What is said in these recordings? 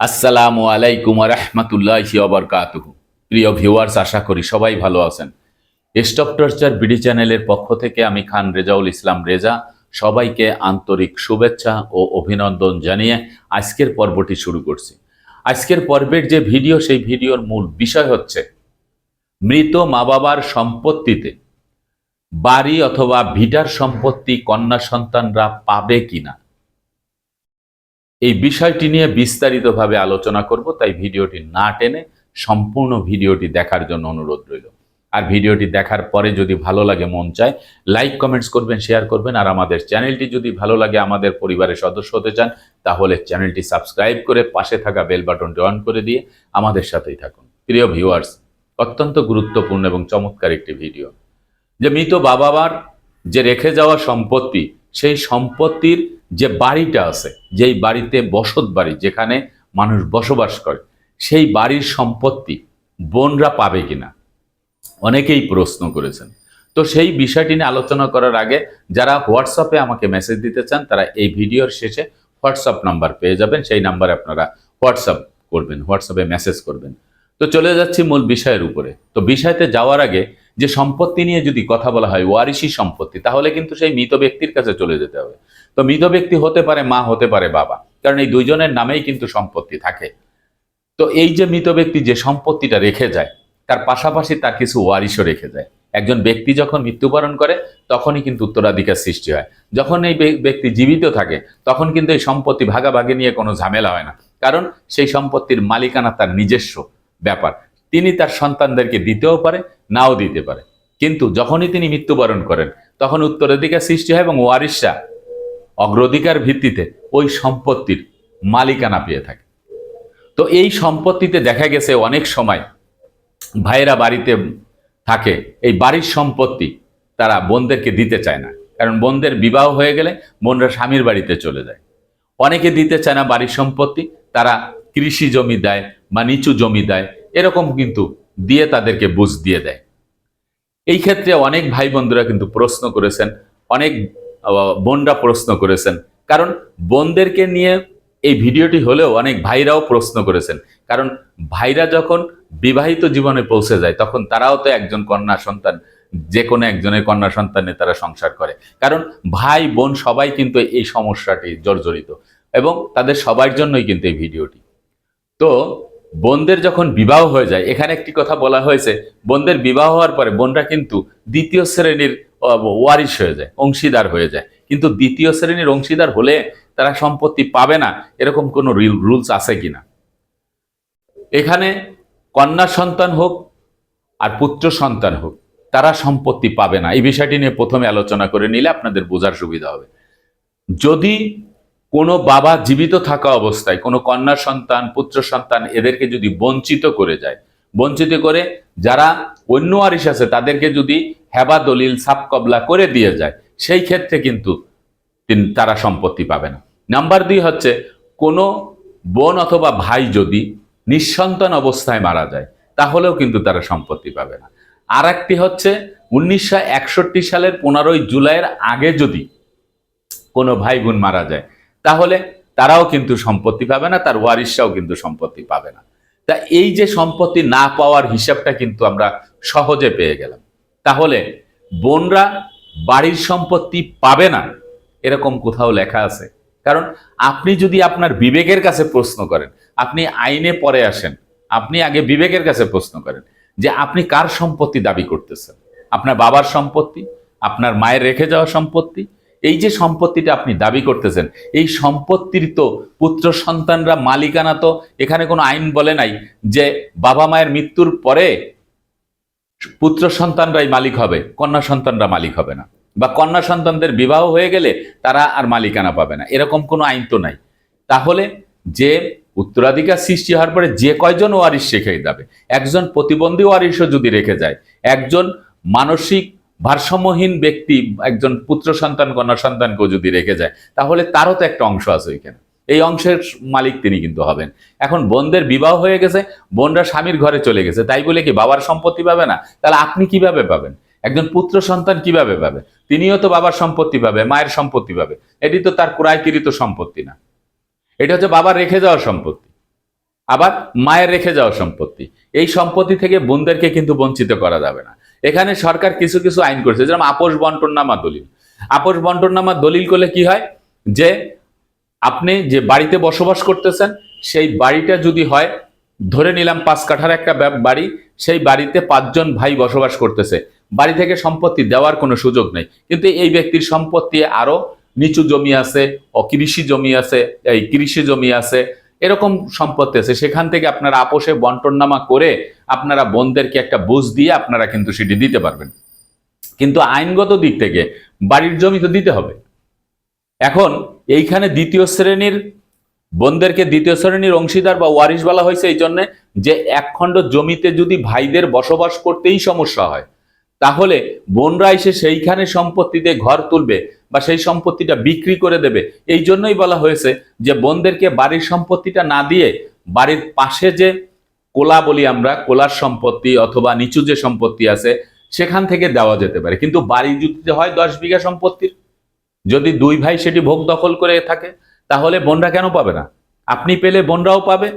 আসসালামু আলাইকুম রহমতুল্লাহ অবরকাতুহ প্রিয় ভিউয়ার্স, আশা করি সবাই ভালো আছেন। স্টপ টর্চার বিডি চ্যানেলের পক্ষ থেকে আমি খান রেজাউল ইসলাম রেজা, সবাইকে আন্তরিক শুভেচ্ছা ও অভিনন্দন জানিয়ে আজকের পর্বটি শুরু করছি। আজকের পর্বের যে ভিডিও, সেই ভিডিওর মূল বিষয় হচ্ছে, মৃত মা বাবার সম্পত্তিতে বাড়ি অথবা ভিটার সম্পত্তি কন্যা সন্তানরা পাবে কিনা? এই বিষয়টি নিয়ে বিস্তারিতভাবে আলোচনা করব, তাই ভিডিওটি না টেনে সম্পূর্ণ ভিডিওটি দেখার জন্য অনুরোধ রইল। আর ভিডিওটি দেখার পরে যদি ভালো লাগে, মন চায়, লাইক, কমেন্টস করবেন, শেয়ার করবেন, আর আমাদের চ্যানেলটি যদি ভালো লাগে, আমাদের পরিবারের সদস্য হতে চান, তাহলে চ্যানেলটি সাবস্ক্রাইব করে পাশে থাকা বেল বাটনটি অন করে দিয়ে আমাদের সাথেই থাকুন। প্রিয় ভিউয়ার্স, অত্যন্ত গুরুত্বপূর্ণ এবং চমৎকার একটি ভিডিও। যে মৃত বাবামার যে রেখে যাওয়া সম্পত্তি, সেই সম্পত্তির যে বাড়িটা আছে, যেই বাড়িতে বসত বাড়ি যেখানে মানুষ বসবাস করে, সেই বাড়ির সম্পত্তি বোনরা পাবে কিনা? অনেকেই প্রশ্ন করেছেন। তো সেই বিষয়টি নিয়ে আলোচনা করার আগে যারা হোয়াটসঅ্যাপে আমাকে মেসেজ দিতে চান, তারা এই ভিডিওর শেষে হোয়াটসঅ্যাপ নাম্বার পেয়ে যাবেন। সেই নাম্বারে আপনারা হোয়াটসঅ্যাপ করবেন, হোয়াটসঅ্যাপে মেসেজ করবেন। তো চলে যাচ্ছি মূল বিষয়ের উপরে। তো বিষয়তে যাওয়ার আগে যে সম্পত্তি নিয়ে যদি কথা বলা হয়, ওয়ারিশি সম্পত্তি, তাহলে কিন্তু সেই মৃত ব্যক্তির কাছে চলে যেতে হবে। তো মৃত ব্যক্তি হতে পারে মা, হতে পারে বাবা, কারণ এই দুইজনের নামেই কিন্তু সম্পত্তি থাকে। তো এই যে মৃত ব্যক্তি যে সম্পত্তিটা রেখে যায়, তার পাশাপাশি তার কিছু ওয়ারিশও রেখে যায়। একজন ব্যক্তি যখন মৃত্যুবরণ করে, তখনই কিন্তু উত্তরাধিকার সৃষ্টি হয়। যখন এই ব্যক্তি জীবিত থাকে, তখন কিন্তু এই সম্পত্তি ভাগাভাগি নিয়ে কোনো ঝামেলা হয় না। কারণ সেই সম্পত্তির মালিকানা তার নিজস্ব ব্যাপার। তিনি তার সন্তানদেরকে দিতেও পারে, নাও দিতে পারে। কিন্তু যখনই তিনি মৃত্যুবরণ করেন, তখন উত্তরাধিকার সৃষ্টি হয় এবং ওয়ারিশরা অগ্রাধিকার ভিত্তিতে ওই সম্পত্তির মালিকানা পেয়ে থাকে। তো এই সম্পত্তিতে দেখা গেছে অনেক সময় ভাইয়েরা বাড়িতে থাকে, এই বাড়ির সম্পত্তি তারা বোনদেরকে দিতে চায় না। কারণ বোনদের বিবাহ হয়ে গেলে বোনরা স্বামীর বাড়িতে চলে যায়। অনেকে দিতে চায় না বাড়ির সম্পত্তি, তারা কৃষি জমি দেয় বা নিচু জমি দেয় এরকম কিন্তু দিয়ে তাদেরকে বুঝ দিয়ে দেয়। এই ক্ষেত্রে অনেক ভাই বন্ধুরা কিন্তু প্রশ্ন করেছেন, অনেক বোনরা প্রশ্ন করেছেন। কারণ বোনদেরকে নিয়ে এই ভিডিওটি হলেও অনেক ভাইরাও প্রশ্ন করেছেন। কারণ ভাইরা যখন বিবাহিত জীবনে পৌঁছে যায়, তখন তারাও তো একজন কন্যা সন্তান যে কোনো একজনের কন্যা সন্তানে তারা সংসার করে। কারণ ভাই, বোন সবাই কিন্তু এই সমস্যাটি জর্জরিত এবং তাদের সবার জন্যই কিন্তু এই ভিডিওটি। তো বোনদের যখন বিবাহ হয়ে যায়, এখানে একটি কথা বলা হয়েছে, বোনদের বিবাহ হওয়ার পরে বোনরা কিন্তু দ্বিতীয় শ্রেণির ওয়ারিশ হয়ে যায়, অংশীদার হয়ে যায়। কিন্তু দ্বিতীয় শ্রেণির অংশীদার হলে তারা সম্পত্তি পাবে না, এরকম কোনো রুলস আছে কিনা এখানে কন্যা সন্তান হোক আর পুত্র সন্তান হোক, তারা সম্পত্তি পাবে না। এই বিষয়টি নিয়ে প্রথমে আলোচনা করে নিলে আপনাদের বোঝার সুবিধা হবে। যদি কোনো বাবা জীবিত থাকা অবস্থায়, কোনো কন্যা সন্তান, পুত্র সন্তান এদেরকে যদি বঞ্চিত করে যায়, বঞ্চিত করে যারা অন্য আরিস আছে, তাদেরকে যদি হেবা দলিল, সাপ কবলা করে দিয়ে যায়, সেই ক্ষেত্রে কিন্তু তারা সম্পত্তি পাবে না। নাম্বার দুই হচ্ছে, কোনো বোন অথবা ভাই যদি নিঃসন্তান অবস্থায় মারা যায়, তাহলেও কিন্তু তারা সম্পত্তি পাবে না। আর একটি হচ্ছে, উনিশশো একষট্টি সালের পনেরোই জুলাইয়ের আগে যদি কোনো ভাই বোন মারা যায় তাহলে তারাও কিন্তু সম্পত্তি পাবে না, তার ওয়ারিশরাও কিন্তু সম্পত্তি পাবে না। তা এই যে সম্পত্তি না পাওয়ার হিসাবটা কিন্তু আমরা সহজে পেয়ে গেলাম। তাহলে বোনরা বাড়ির সম্পত্তি পাবে না, এরকম কোথাও লেখা আছে। কারণ আপনি যদি আপনার বিবেকের কাছে প্রশ্ন করেন, আপনি আইনে পরে আসেন, আপনি আগে বিবেকের কাছে প্রশ্ন করেন যে আপনি কার সম্পত্তি দাবি করতেছেন? আপনার বাবার সম্পত্তি, আপনার মায়ের রেখে যাওয়া সম্পত্তি এই যে সম্পত্তিটা আপনি দাবি করতেছেন, এই সম্পত্তির তো পুত্র সন্তানরা মালিকানা তো এখানে কোনো আইন বলে নাই যে বাবা মায়ের মৃত্যুর পরে পুত্র সন্তানরাই মালিক হবে, কন্যা সন্তানরা মালিক হবে না। বা কন্যা সন্তানদের বিবাহ হয়ে গেলে তারা আর মালিকানা পাবে না, এরকম কোনো আইন তো নাই। তাহলে যে উত্তরাধিকার সৃষ্টি হওয়ার পরে যে কয়জন ওয়ারিশ রেখে যাবে? একজন প্রতিবন্ধী ওয়ারিশও যদি রেখে যায়, একজন মানসিক ভারসাম্যহীন ব্যক্তি একজন পুত্র সন্তান, কন্যা সন্তানকেও যদি রেখে যায়, তাহলে তারও তো একটা অংশ আছে ওইখানে এই অংশের মালিক তিনি কিন্তু হবেন। এখন বোনদের বিবাহ হয়ে গেছে, বোনরা স্বামীর ঘরে চলে গেছে, তাই বলে কি বাবার সম্পত্তি পাবে না? তাহলে আপনি কীভাবে পাবেন? একজন পুত্র সন্তান কীভাবে পাবে? তিনিও তো বাবার সম্পত্তি পাবে, মায়ের সম্পত্তি পাবে। এটি তো তার ক্রয়কৃত সম্পত্তি না। এটা হচ্ছে বাবার রেখে যাওয়া সম্পত্তি। আবার মায়ের রেখে যাওয়া সম্পত্তি। এই সম্পত্তি থেকে বোনদেরকে কিন্তু বঞ্চিত করা যাবে না। এখানে সরকার কিছু কিছু আইন করেছে, যেরকম আপোষ বন্টননামা দলিল। আপোষ বন্টননামা দলিল করলে কি হয়? যে আপনি যে বাড়িতে বসবাস করতেছেন, সেই বাড়িটা যদি হয়, ধরে নিলাম পাঁচ কাঠার একটা বাড়ি, সেই বাড়িতে পাঁচজন ভাই বসবাস করতেছে। বাড়ি থেকে সম্পত্তি দেওয়ার কোনো সুযোগ নেই। কিন্তু এই ব্যক্তির সম্পত্তি আরও নিচু জমি আছে, অকৃষি জমি আছে, এই কৃষি জমি আছে এরকম সম্পত্তি আছে। সেখান থেকে আপনারা আপোষে বন্টননামা করে আপনারা বোনদেরকে একটা বুঝ দিয়ে আপনারা কিন্তু সেটি দিতে পারবেন। কিন্তু আইনগত দিক থেকে বাড়ির জমি তো দিতে হবে। এখন এইখানে দ্বিতীয় শ্রেণির বোনদেরকে দ্বিতীয় শ্রেণির অংশীদার বা ওয়ারিশ বলা হয়েছে এই জন্যে যে এক খণ্ড জমিতে যদি ভাইদের বসবাস করতেই সমস্যা হয় তাহলে বোনরা এসে সেইখানে সম্পত্তিতে ঘর তুলবে বা সেই সম্পত্তিটা বিক্রি করে দেবে। এই জন্যই বলা হয়েছে যে বোনদেরকে বাড়ির সম্পত্তিটা না দিয়ে বাড়ির পাশে যে কোলা বলি আমরা, কোলার সম্পত্তি অথবা নিচু যে সম্পত্তি আছে, সেখান থেকে দেওয়া যেতে পারে। কিন্তু বাড়ি যদি হয় দশ বিঘা সম্পত্তির, যদি দুই ভাই সেটি ভোগ দখল করে থাকে, তাহলে বোনরা কেন পাবে না? আপনি পেলে বোনরাও পাবে,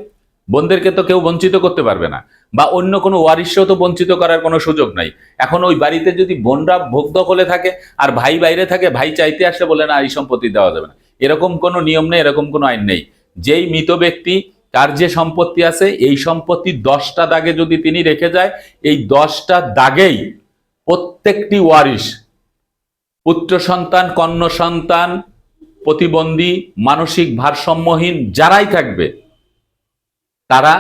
বোনদেরকে তো কেউ বঞ্চিত করতে পারবে না। বা অন্য কোনো ওয়ারিশও তো বঞ্চিত করার কোনো সুযোগ নাই। এখন ওই বাড়িতে যদি বোনরা ভোগ দখলে থাকে আর ভাই বাইরে থাকে, ভাই চাইতে আসলে বলে, না, এই সম্পত্তি দেওয়া যাবে না। এরকম কোনো নিয়ম নেই, এরকম কোনো আইন নেই। যেই মৃত ব্যক্তি, তার যে সম্পত্তি আছে, এই সম্পত্তি দশটা দাগে যদি তিনি রেখে যায়, এই দশটা দাগেই প্রত্যেকটি ওয়ারিশ, পুত্র সন্তান, কন্য সন্তান, প্রতিবন্ধী, মানসিক ভারসাম্যহীন যারাই থাকবে, তারা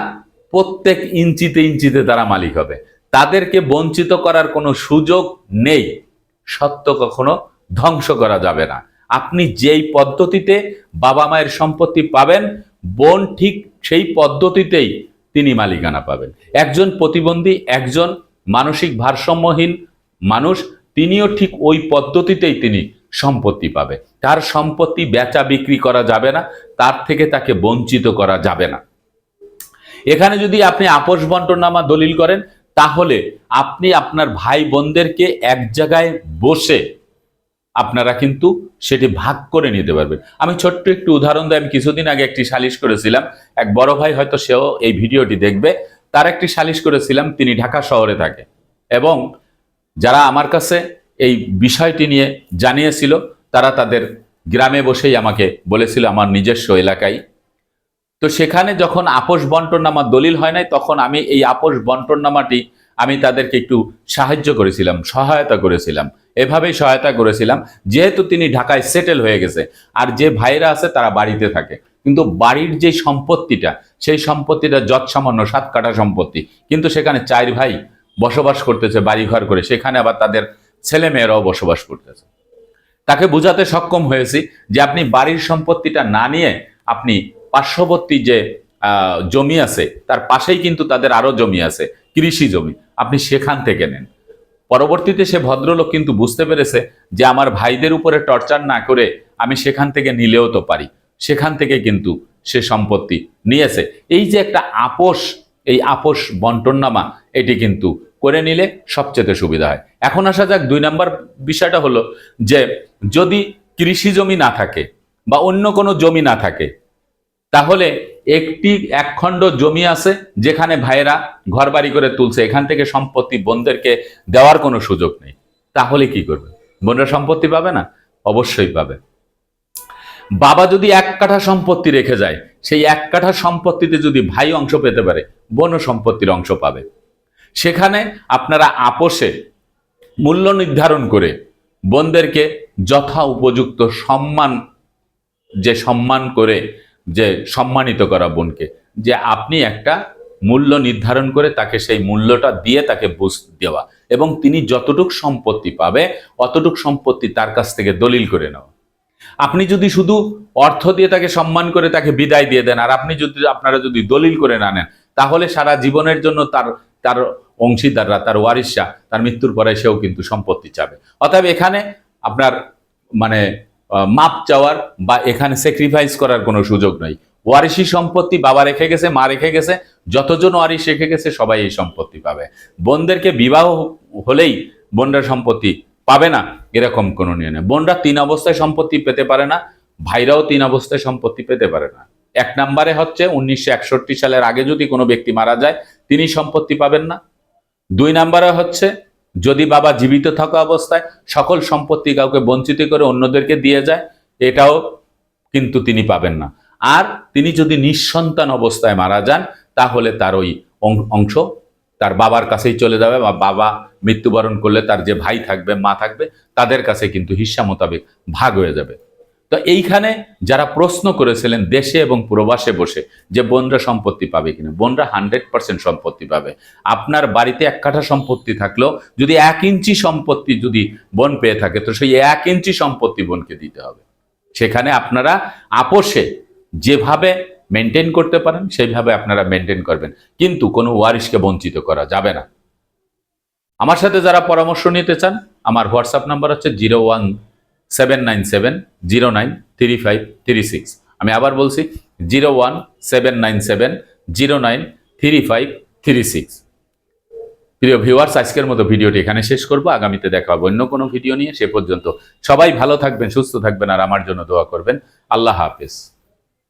প্রত্যেক ইঞ্চিতে ইঞ্চিতে তারা মালিক হবে। তাদেরকে বঞ্চিত করার কোনো সুযোগ নেই। সত্য কখনো ধ্বংস করা যাবে না। আপনি যেই পদ্ধতিতে বাবা মায়ের সম্পত্তি পাবেন, বোন ঠিক সেই পদ্ধতিতেই তিনি মালিকানা পাবেন। একজন প্রতিবন্ধী, একজন মানসিক ভারসাম্যহীন মানুষ, তিনিও ঠিক ওই পদ্ধতিতেই তিনি সম্পত্তি পাবে। তার সম্পত্তি বেচা বিক্রি করা যাবে না, তার থেকে তাকে বঞ্চিত করা যাবে না। এখানে যদি আপনি আপোষ বন্টনামা দলিল করেন, তাহলে আপনি আপনার ভাই বোনদেরকে এক জায়গায় বসে আপনারা কিন্তু সেটি ভাগ করে নিতে পারবেন। আমি ছোট্ট একটু উদাহরণ দিই, আমি কিছুদিন আগে একটি সালিশ করেছিলাম। এক বড় ভাই হয়তো সেও এই ভিডিওটি দেখবে। তার একটি সালিশ করেছিলাম, তিনি ঢাকা শহরে থাকে। এবং যারা আমার কাছে এই বিষয়টি নিয়ে জানিয়েছিল, তারা তাদের গ্রামে বসেই আমাকে বলেছিল, আমার নিজস্ব এলাকায় তো সেখানে যখন আপোষ বন্টননামা দলিল হয় নাই, তখন আমি এই আপোষ বন্টননামাটি আমি তাদেরকে একটু সাহায্য করেছিলাম, সহায়তা করেছিলাম। এভাবেই সহায়তা করেছিলাম। যেহেতু তিনি ঢাকায় সেটেল হয়ে গেছে, আর যে ভাইরা আছে তারা বাড়িতে থাকে। কিন্তু বাড়ির যে সম্পত্তিটা, সেই সম্পত্তিটা যৎসামান্য সাত কাটা সম্পত্তি। কিন্তু সেখানে চার ভাই বসবাস করতেছে, বাড়িঘর করে। সেখানে আবার তাদের ছেলে মেয়েরাও বসবাস করতেছে। তাকে বোঝাতে সক্ষম হয়েছি যে আপনি বাড়ির সম্পত্তিটা না নিয়ে আপনি পার্শ্ববর্তী যে জমি আছে, তার পাশেই কিন্তু তাদের আরও জমি আছে, কৃষি জমি। আপনি সেখান থেকে নেন। পরবর্তীতে সে ভদ্রলোক কিন্তু বুঝতে পেরেছে যে, আমার ভাইদের উপরে টর্চার না করে আমি সেখান থেকে নিলেও তো পারি। সেখান থেকে কিন্তু সে সম্পত্তি নিয়েছে। এই যে একটা আপোষ, এই আপোষ বন্টননামা, এটি কিন্তু করে নিলে সবচেয়ে সুবিধা হয়। এখন আসা যাক, দুই নাম্বার বিষয়টা হলো যে, যদি কৃষি জমি না থাকে বা অন্য কোনো জমি না থাকে তাহলে একটি একখণ্ড জমি আছে যেখানে ভাইয়েরা ঘর বাড়ি করে তুলছে, এখান থেকে সম্পত্তি বোনদেরকে দেওয়ার কোনো সুযোগ নেই। তাহলে কি করবে? বোনরা সম্পত্তি পাবে না? অবশ্যই পাবে। বাবা যদি এক কাঠা সম্পত্তি রেখে যায়, সেই এক কাঠা সম্পত্তিতে যদি ভাই অংশ পেতে পারে, বোনও সম্পত্তির অংশ পাবে। সেখানে আপনারা আপোষে মূল্য নির্ধারণ করে বোনদেরকে যথা উপযুক্ত সম্মান, যে সম্মান করে যে সম্মানিত করা বোনকে, যে আপনি একটা মূল্য নির্ধারণ করে তাকে সেই মূল্যটা দিয়ে তাকে বুঝ দেওয়া এবং তিনি যতটুক সম্পত্তি পাবে, অতটুক সম্পত্তি তার কাছ থেকে দলিল করে নেওয়া আপনি যদি শুধু অর্থ দিয়ে তাকে সম্মান করে তাকে বিদায় দিয়ে দেন, আর আপনি যদি, আপনারা যদি দলিল করে না নেন, তাহলে সারা জীবনের জন্য তার তার অংশীদাররা, তার ওয়ারিশা তার মৃত্যুর পরে সেও কিন্তু সম্পত্তি চাবে। অতএব এখানে আপনার মানে মাপ চাওয়ার বা এখানে স্যাক্রিফাইস করার কোনো সুযোগ নেই। ওয়ারিশি সম্পত্তি বাবা রেখে গেছে, মা রেখে গেছে, যতজন ওয়ারিশ রেখে গেছে, সবাই এই সম্পত্তি পাবে। বোনদেরকে বিবাহ হলেই বোনরা সম্পত্তি পাবে না, এরকম কোনো নিয়ম নেই। বোনরা তিন অবস্থায় সম্পত্তি পেতে পারে না, ভাইরাও তিন অবস্থায় সম্পত্তি পেতে পারে না। এক নম্বরে হচ্ছে উনিশশো একষট্টি সালের আগে যদি কোনো ব্যক্তি মারা যায়, তিনি সম্পত্তি পাবেন না। দুই নম্বরে হচ্ছে যদি বাবা জীবিত থাকা অবস্থায় সকল সম্পত্তি কাউকে বঞ্চিত করে অন্যদেরকে দিয়ে যায়, এটাও কিন্তু তিনি পাবেন না। আর তিনি যদি নিঃসন্তান অবস্থায় মারা যান, তাহলে তার ওই অংশ তার বাবার কাছেই চলে যাবে বা বাবা মৃত্যুবরণ করলে তার যে ভাই থাকবে, মা থাকবে, তাদের কাছে কিন্তু হিসা মোতাবেক ভাগ হয়ে যাবে। তো এইখানে যারা প্রশ্ন করেছিলেন দেশে এবং প্রবাসে বসে যে বোনরা সম্পত্তি পাবে কিনা, বোনরা হান্ড্রেড পার্সেন্ট সম্পত্তি পাবে। আপনার বাড়িতে এক কাঠা সম্পত্তি থাকলেও যদি এক ইঞ্চি সম্পত্তি যদি বোন পেয়ে থাকে, তো সেই এক ইঞ্চি সম্পত্তি বোনকে দিতে হবে। সেখানে আপনারা আপোষে যেভাবে মেনটেন করতে পারেন, সেইভাবে আপনারা মেনটেন করবেন। কিন্তু কোনো ওয়ারিশকে বঞ্চিত করা যাবে না। আমার সাথে যারা পরামর্শ নিতে চান, আমার হোয়াটসঅ্যাপ নাম্বার হচ্ছে zero one seven nine seven zero nine three five three six আমি আবার বলছি zero one seven nine seven zero nine three five three six প্রিয় ভিউয়ার্স আজকের মতো ভিডিওটি এখানে শেষ করব। আগামীতে দেখা হবে অন্য কোনো ভিডিও নিয়ে। সে পর্যন্ত সবাই ভালো থাকবেন, সুস্থ থাকবেন, আর আমার জন্য দোয়া করবেন। আল্লাহ হাফেজ।